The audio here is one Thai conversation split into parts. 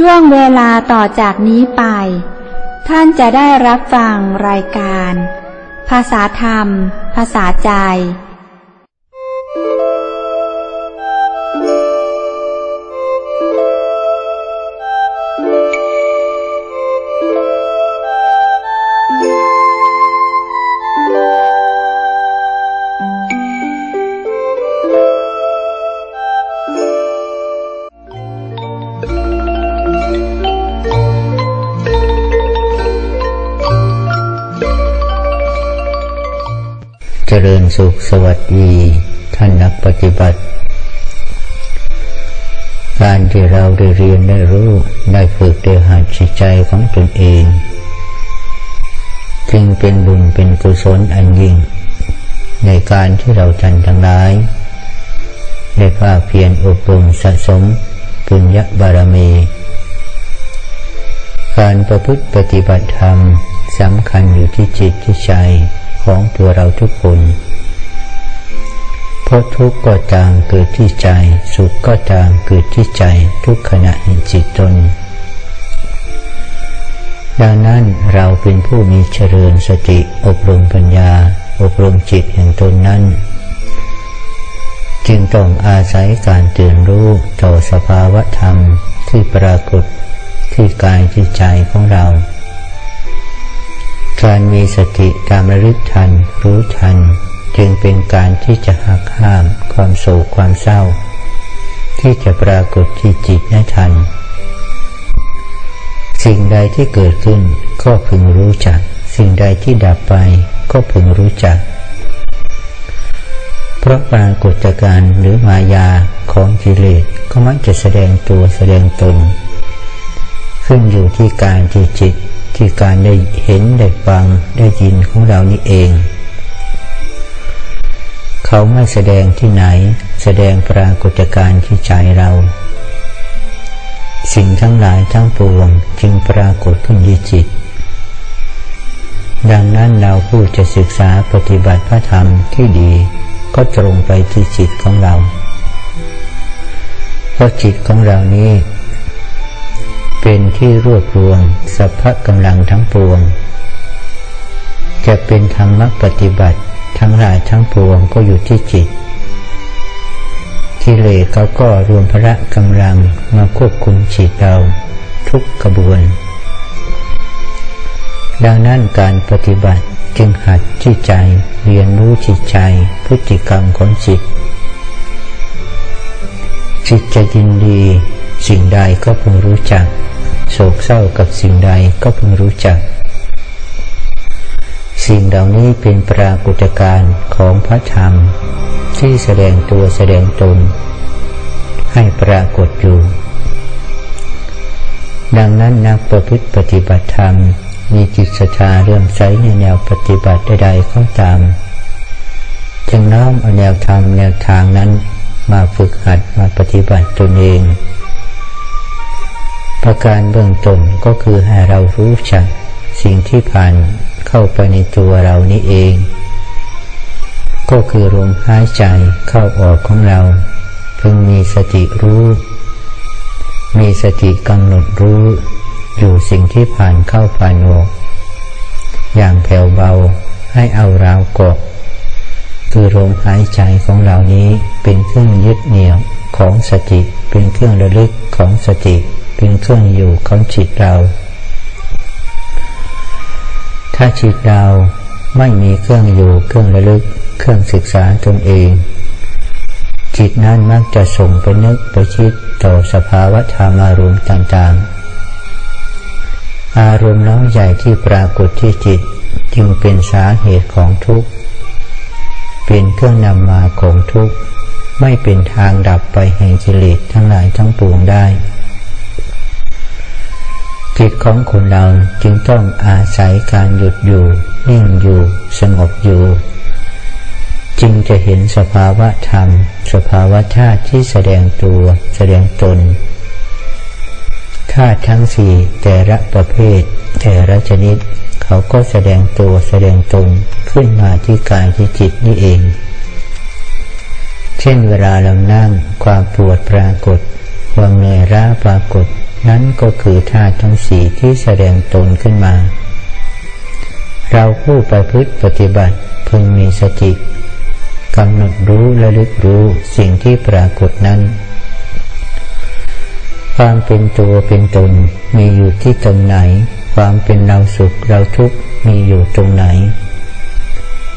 ช่วงเวลาต่อจากนี้ไป ท่านจะได้รับฟังรายการ ภาษาธรรม ภาษาใจ ริญสุขสวัสดี ท่านนักปฏิบัติ การที่เราได้เรียนได้รู้ได้ฝึกได้หัดจิตใจของตนเองจึงเป็นบุญเป็นกุศลอันยิ่ง ในการที่เราจันทั้งหลายได้ภาเพียรอบรมสะสมปุญญบารมี การประพฤติปฏิบัติธรรมสำคัญอยู่ที่จิตที่ใจ ของตัวเราทุกคนเพราะทุกข์ก็จางเกิดที่ใจ สุขก็จางเกิดที่ใจทุกขณะแห่งจิตตน ดังนั้นเราเป็นผู้มีเจริญสติอบรมปัญญา อบรมจิตแห่งตนนั้น จึงต้องอาศัยการตื่นรู้ต่อสภาวะธรรมที่ปรากฏที่กายที่ใจของเรา การมีสติตามระลึกทัน รู้ทัน จึงเป็นการที่จะหักห้ามความโศกความเศร้า ที่จะปรากฏที่จิตได้ทัน สิ่งใดที่เกิดขึ้นก็พึงรู้จัก สิ่งใดที่ดับไปก็พึงรู้จัก เพราะปรากฏการหรือมายาของกิเลสก็มักจะแสดงตัวแสดงตน ขึ้นอยู่ที่การที่จิต ที่การได้เห็นได้ฟังได้ยินของเรานี่เอง เขาไม่แสดงที่ไหน แสดงปรากฏการณ์ที่ใจเรา สิ่งทั้งหลายทั้งปวงจึงปรากฏขึ้นที่จิต ดังนั้นเราผู้จะศึกษาปฏิบัติพระธรรมที่ดีก็ตรงไปที่จิตของเรา เพราะจิตของเรานี้ เป็นที่รวบรวมสัพพะกำลังทั้งปวง จะเป็นธรรมปฏิบัติทั้งหลายทั้งปวงก็อยู่ที่จิตกิเลสเขาก็รวมพระกำลังมาควบคุมจิตเราทุกกระบวน ดังนั้นการปฏิบัติจึงหัดที่ใจเรียนรู้จิตใจพฤติกรรมของจิต จิตจะยินดี สิ่งใดก็พึงรู้จัก โศกเศร้ากับสิ่งใดก็พึงรู้จัก สิ่งเหล่านี้เป็นปรากฏการณ์ของพระธรรม ที่แสดงตัวแสดงตน ให้ปรากฏอยู่ ดังนั้นนักประพฤติปฏิบัติธรรม มีจิตศรัทธาเรื่อมใสในแนวปฏิบัติใดๆก็ตามจึงน้อมเอาแนวธรรมแนวทางนั้นมาฝึกหัดมาปฏิบัติตนเอง ประการเบื้องต้นก็คือให้เรารู้จักสิ่งที่ผ่านเข้าไปในตัวเรานี้เอง ก็คือลมหายใจเข้าออกของเราเพึงมีสติรู้ มีสติกำหนดรู้อยู่สิ่งที่ผ่านเข้าผ่านออก อย่างแผ่วเบาให้เอาราวกดคือลมหายใจของเรานี้เป็นเครื่องยึดเหนี่ยวของสติเป็นเครื่องระลึกของสติ เป็นเครื่องอยู่ของจิตเรา ถ้าจิตเราไม่มีเครื่องอยู่เครื่องระลึก เครื่องศึกษาตนเอง จิตนั้นมักจะส่งไปนึกไปคิดต่อสภาวะธรรมอารมณ์ต่างๆ อารมณ์น้องใหญ่ที่ปรากฏที่จิตจึงเป็นสาเหตุของทุกข์เป็นเครื่องนำมาของทุกข์ไม่เป็นทางดับไปแห่งกิเลสทั้งหลายทั้งปวงได้ จิตของคนเราจึงต้องอาศัยการหยุดอยู่ นิ่งอยู่ สงบอยู่ จึงจะเห็นสภาวะธรรม สภาวะธาตุที่แสดงตัวแสดงตนธาตุทั้งสี่แต่ละประเภท แต่ละชนิด เขาก็แสดงตัวแสดงตนขึ้นมาที่กายที่จิตนี่เอง เช่นเวลาเรานั่งความปวดปรากฏ ความเหนื่อยล้าปรากฏ นั้นก็คือธาตุทั้งสี่ที่แสดงตนขึ้นมา เราผู้ประพฤติปฏิบัติพึงมีสติกำหนดรู้และลึกรู้สิ่งที่ปรากฏนั้น ความเป็นตัวเป็นตนมีอยู่ที่ตรงไหน ความเป็นเราสุขเราทุกข์มีอยู่ตรงไหน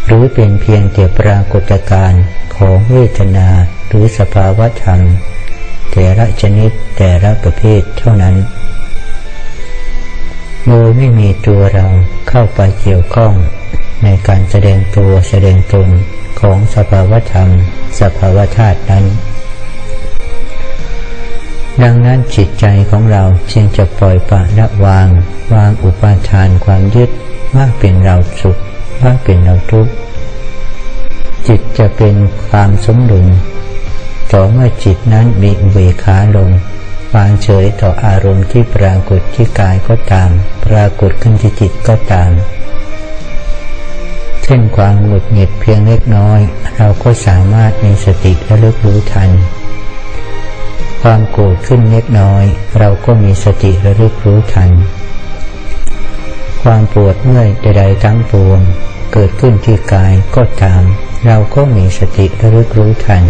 หรือเป็นเพียงแต่ปรากฏการณ์ของเวทนาหรือสภาวะธรรม แต่ละชนิดแต่ละประเภทเท่านั้น โดยไม่มีตัวเราเข้าไปเกี่ยวข้อง ในการแสดงตัวแสดงตนของสภาวธรรม สภาวธาตุนั้น ดังนั้นจิตใจของเราจึงจะปล่อยปะละวาง วางอุปาทานความยึดว่าเป็นเราสุขว่าเป็นเราทุกข์จิตจะเป็นความสมดุล ต่อเมื่อจิตนั้นมีเบกขาลงวางเฉยต่ออารมณ์ที่ปรากฏที่กายก็ตาม ปรากฏขึ้นที่จิตก็ตาม เช่นความหงุดหงิดเพียงเล็กน้อย เราก็สามารถมีสติและลึกรู้ทัน ความโกรธขึ้นเล็กน้อย เราก็มีสติระลึกรู้ทัน ความปวดเมื่อยใดๆทั้งปวง เกิดขึ้นที่กายก็ตาม เราก็มีสติระลึกรู้ทัน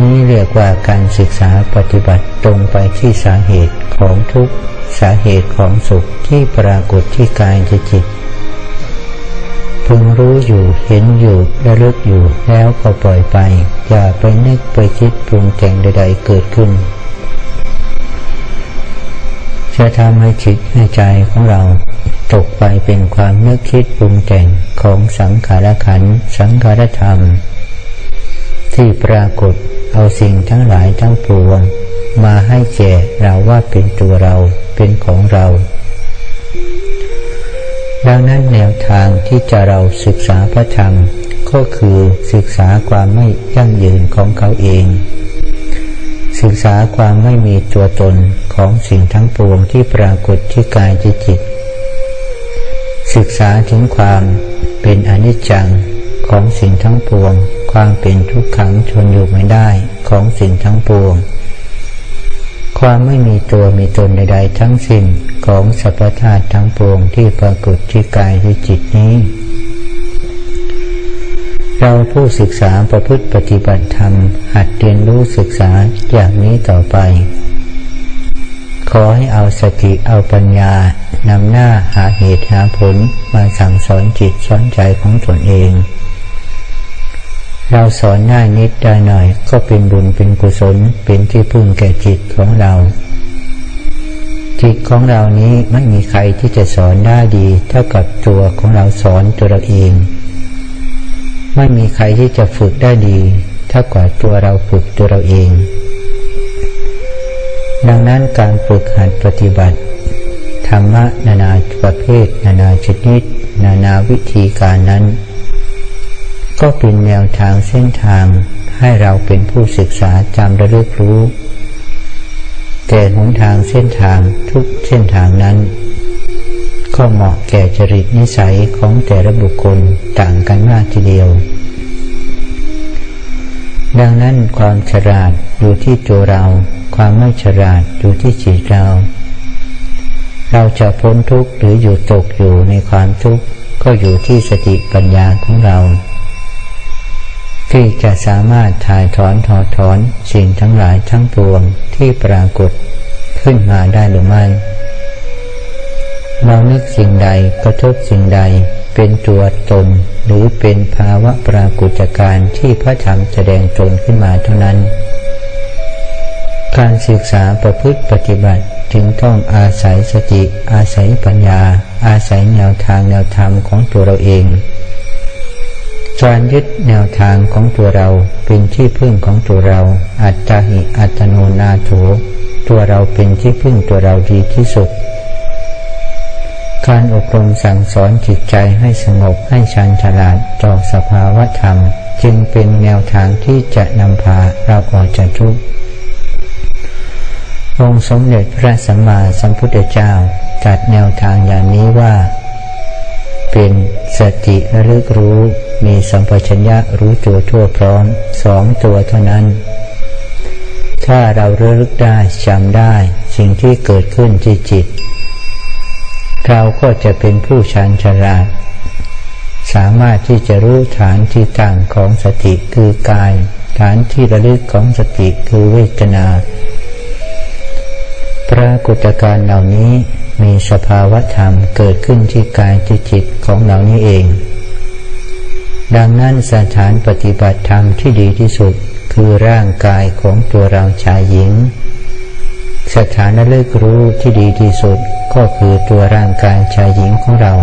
นี้เรียกว่าการศึกษาปฏิบัติตรงไปที่สาเหตุของทุกสาเหตุของสุขที่ปรากฏที่กายจิตพึงรู้อยู่เห็นอยู่ระลึกอยู่แล้วก็ปล่อยไป อย่าไปนึกไปคิดปรุงแต่งใด ๆ เกิดขึ้น จะทำให้จิตให้ใจของเรา ตกไปเป็นความนึกคิดปรุงแต่งของสังขารขันสังขารธรรม ที่ปรากฏเอาสิ่งทั้งหลายทั้งปวง มาให้แก่เราว่าเป็นตัวเราเป็นของเรา ดังนั้นแนวทางที่จะเราศึกษาพระธรรมก็คือศึกษาความไม่ยั่งยืนของเขาเอง ศึกษาความไม่มีตัวตนของสิ่งทั้งปวงที่ปรากฏที่กายจิต ศึกษาถึงความเป็นอนิจจังของสิ่งทั้งปวง ความเป็นทุกขังชนอยู่ไม่ได้ของสิ่งทั้งปวง ความไม่มีตัวมีตนใดๆทั้งสิ้นของสรรพธาตุทั้งปวงที่ปรากฏที่กายที่จิตนี้ เราผู้ศึกษาประพฤติปฏิบัติธรรม หัดเรียนรู้ศึกษาอย่างนี้ต่อไป ขอให้เอาสติเอาปัญญานำหน้าหาเหตุหาผลมาสั่งสอนจิตสอนใจของตนเอง เราสอนได้นิดได้หน่อย ก็เป็นบุญเป็นกุศลเป็นที่พึ่งแก่จิตของเรา จิตของเรานี้ไม่มีใครที่จะสอนได้ดี เท่ากับตัวของเราสอนตัวเราเอง ไม่มีใครที่จะฝึกได้ดีเท่ากับตัวเราฝึกตัวเราเอง ดังนั้นการฝึกหัดปฏิบัติ ธรรมะนานาประเภท นานาชนิด นานาวิธีการนั้น ก็เป็นแนวทางเส้นทางให้เราเป็นผู้ศึกษาจำระลึกรู้ แต่หนทางเส้นทางทุกเส้นทางนั้น ก็เหมาะแก่จริตนิสัยของแต่ละบุคคลต่างกันมากทีเดียว ดังนั้นความฉลาดอยู่ที่ตัวเรา ความไม่ฉลาดอยู่ที่จิตเรา เราจะพ้นทุกข์หรืออยู่ตกอยู่ในความทุกข์ก็อยู่ที่สติปัญญาของเรา ที่จะสามารถถ่ายถอนถอดถอนสิ่งทั้งหลายทั้งปวงที่ปรากฏขึ้นมาได้หรือไม่ เรานึกสิ่งใดกระทบสิ่งใดเป็นตัวตนหรือเป็นภาวะปรากฏการณ์ที่พระธรรมแสดงตนขึ้นมาเท่านั้น การศึกษาประพฤติปฏิบัติจึงต้องอาศัยสติ อาศัยปัญญา อาศัยแนวทางแนวธรรมของตัวเราเอง การยึดแนวทางของตัวเราเป็นที่พึ่งของตัวเรา อัตตาหิอัตโนนาโถตัวเราเป็นที่พึ่งตัวเราดีที่สุด การอบรมสั่งสอนจิตใจให้สงบให้ชันฉลาดต่อสภาวะธรรม จึงเป็นแนวทางที่จะนำพาเราออกจากทุกข์องค์สมเด็จพระสัมมาสัมพุทธเจ้าจัดแนวทางอย่างนี้ว่า เป็นสติระลึกรู้ มีสัมปชัญญะรู้ตัวทั่วพร้อมสองตัวเท่านั้น ถ้าเราเระลึกได้จำได้สิ่งที่เกิดขึ้นที่จิต เราก็จะเป็นผู้ชันฉลาด สามารถที่จะรู้ฐานที่ตั้งของสติคือกาย ฐานที่ระลึกของสติคือเวทนาปรากฏการณ์เหล่านี้มีสภาวะธรรมเกิดขึ้นที่กายที่จิตของเรานี้เอง ดังนั้นสถานปฏิบัติธรรมที่ดีที่สุดคือร่างกายของตัวเราชายหญิง สถานเลิกรู้ที่ดีที่สุดก็คือตัวร่างกายชายหญิงของเรา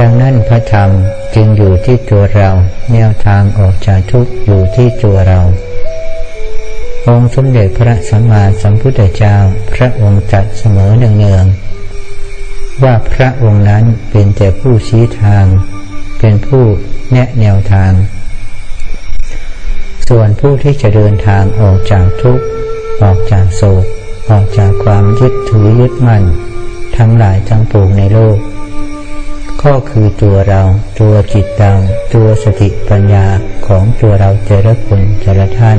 ดังนั้นพระธรรมจึงอยู่ที่ตัวเรา แนวทางออกจากทุกข์อยู่ที่ตัวเราองค์สมเด็จพระสัมมาสัมพุทธเจ้าพระองค์จัดเสมอเนืองๆว่าพระองค์นั้นเป็นแต่ผู้ชี้ทาง เป็นผู้แนะแนวทาง ส่วนผู้ที่จะเดินทางออกจากทุกข์ออกจากโศก ออกจากความยึดถือยึดมั่น ทั้งหลายทั้งปวงในโลก ก็คือตัวเราตัวจิตเราตัวสติปัญญาของตัวเราเจริญคนเจรท่าน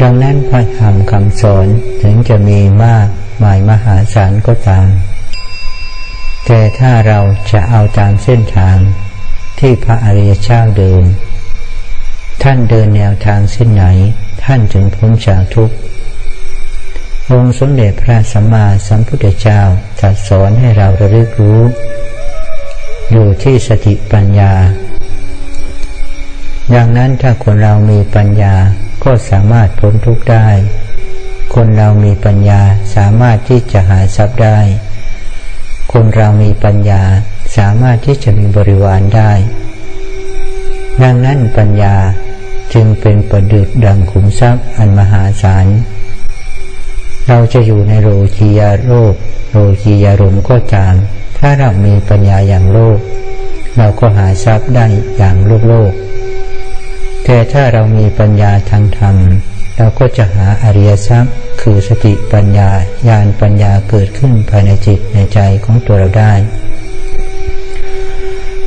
ดังนั้นพระธรรมคำสอนถึงจะมีมากมายมหาศาลก็ตาม แต่ถ้าเราจะเอาตามเส้นทางที่พระอริยเจ้าเดิน ท่านเดินแนวทางเส้นไหน ท่านจึงพ้นจากทุกข์องค์สมเด็จพระสัมมาสัมพุทธเจ้าตรัสสอนให้เราระลึกรู้ อยู่ที่สติปัญญา ดังนั้นถ้าคนเรามีปัญญาก็สามารถพ้นทุกข์ได้ คนเรามีปัญญาสามารถที่จะหาทรัพย์ได้ คนเรามีปัญญาสามารถที่จะมีบริวารได้ ดังนั้นปัญญาจึงเป็นประดุดดังขุมทรัพย์อันมหาศาล เราจะอยู่ในโลกียาโลกโลกียารมก็ตามถ้าเรามีปัญญาอย่างโลก เราก็หาทรัพย์ได้อย่างโลกโลก แต่ถ้าเรามีปัญญาทางธรรม เราก็จะหาอริยทรัพย์ คือสติปัญญาญาณปัญญาเกิดขึ้นภายในจิตในใจของตัวเราได้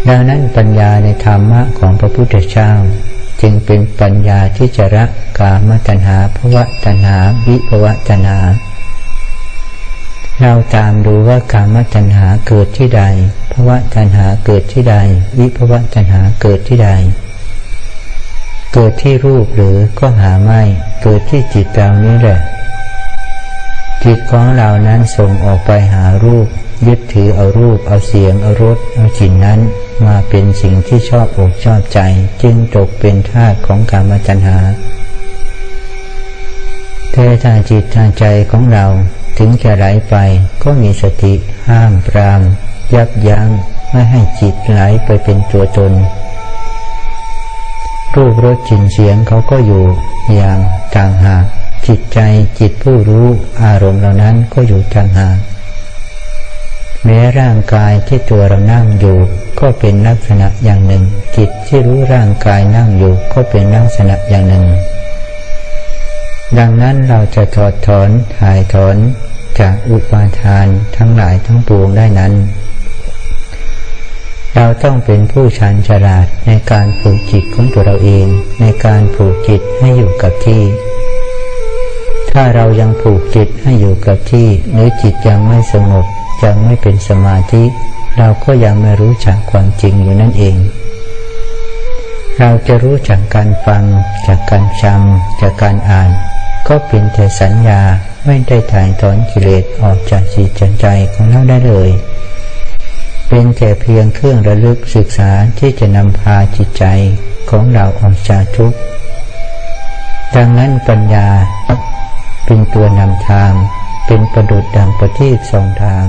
ดังนั้นปัญญาในธรรมะของพระพุทธเจ้า จึงเป็นปัญญาที่จะระกามตัณหาภวะตัณหา วิภวะตัณหา เราตามดูว่ากามตัณหาเกิดที่ใดภวะตัณหาเกิดที่ใด วิภวะตัณหาเกิดที่ใด เกิดที่รูปหรือก็หาไม่ เกิดที่จิตเรานี้แหละ จิตของเรานั้นส่งออกไปหารูป ยึดถือเอารูป เอาเสียง เอารส เอาจินนั้น มาเป็นสิ่งที่ชอบอกชอบใจ จึงตกเป็นทาสของกามตัณหาแต่ทางจิตทางใจของเราถึงจะไหลไปก็มีสติห้ามปราม ยับยั้งไม่ให้จิตไหลไปเป็นตัวตน รูปรสจินเสียงเขาก็อยู่อย่างต่างหากจิตใจจิตผู้รู้อารมณ์เหล่านั้นก็อยู่ต่างหากแม้ร่างกายที่ตัวเรานั่งอยู่ ก็เป็นลักษณะอย่างหนึ่ง จิตที่รู้ร่างกายนั่งอยู่ก็เป็นลักษณะอย่างหนึ่ง ดังนั้นเราจะถอดถอนถ่ายถอนจากอุปาทานทั้งหลายทั้งปวงได้นั้น เราต้องเป็นผู้ชันฉลาดในการผูกจิตของตัวเราเอง ในการผูกจิตให้อยู่กับที่ ถ้าเรายังผูกจิตให้อยู่กับที่ หรือจิตยังไม่สงบยังไม่เป็นสมาธิ เราก็ยังไม่รู้จักความจริงอยู่นั่นเอง เราจะรู้จากการฟัง จากการจำจากการอ่าน ก็เป็นแต่สัญญาไม่ได้ถ่ายถอนกิเลสออกจากจิตจใจของเราได้เลย เป็นแต่เพียงเครื่องระลึกศึกษาที่จะนำพาจิตใจของเราออกจากทุกข์ดังนั้นปัญญาเป็นตัวนำทาง เป็นประดุดดังประทีปสองทาง